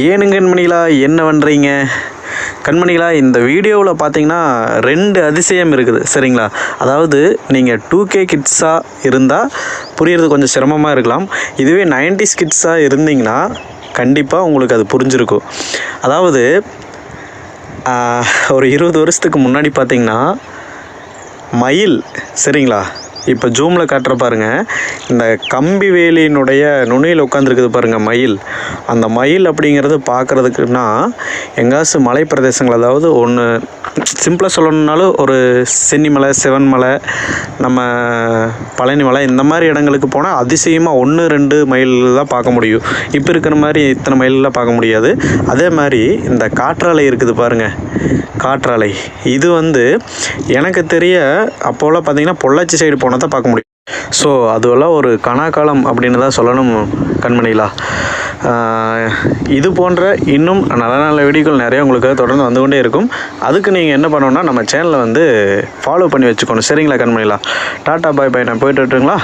ஏனுங்க கண்மணிகளா என்ன பண்ணுறீங்க கண்மணிகளா இந்த வீடியோவில் பார்த்தீங்கன்னா ரெண்டு அதிசயம் இருக்குது சரிங்களா? அதாவது நீங்கள் டூ கே கிட்ஸாக இருந்தால் புரியறது கொஞ்சம் சிரமமாக இருக்கலாம். இதுவே நைன்டிஸ் கிட்ஸாக இருந்தீங்கன்னா கண்டிப்பாக உங்களுக்கு அது புரிஞ்சிருக்கும். அதாவது ஒரு இருபது வருஷத்துக்கு முன்னாடி பார்த்தீங்கன்னா மயில் சரிங்களா? இப்போ ஜூமில் காட்டுற பாருங்க. இந்த கம்பி வேலியினுடைய நுனியில் உட்காந்துருக்குது பாருங்கள் மயில். அந்த மயில் அப்படிங்கிறது பார்க்குறதுக்குன்னா எங்காசு மலை பிரதேசங்கள் அதாவது ஒன்று சிம்பிளாக சொல்லணுன்னாலும் ஒரு சென்னிமலை சிவன்மலை நம்ம பழனி மலை இந்த மாதிரி இடங்களுக்கு போனால் அதிசயமாக ஒன்று ரெண்டு மைலில் தான் பார்க்க முடியும். இப்போ இருக்கிற மாதிரி இத்தனை மைலெலாம் பார்க்க முடியாது. அதே மாதிரி இந்த காற்றாலை இருக்குது பாருங்கள் காற்றாலை. இது வந்து எனக்கு தெரிய அப்போல்லாம் பார்த்தீங்கன்னா பொள்ளாச்சி சைடு போனால் தான் பார்க்க முடியும். ஸோ அதுவெல்லாம் ஒரு கனாக்காலம் அப்படின்னு தான் சொல்லணும் கண்மணிலா. இது போன்ற இன்னும் நல்ல நல்ல வீடியோக்கள் நிறைய உங்களுக்கு தொடர்ந்து வந்து கொண்டே இருக்கும். அதுக்கு நீங்கள் என்ன பண்ணணும்னா நம்ம சேனலை வந்து ஃபாலோ பண்ணி வச்சுக்கணும். சரிங்களா கண்மணிகளா டாட்டா பாய் பாய். நான் போயிட்டு வரட்டுங்களா?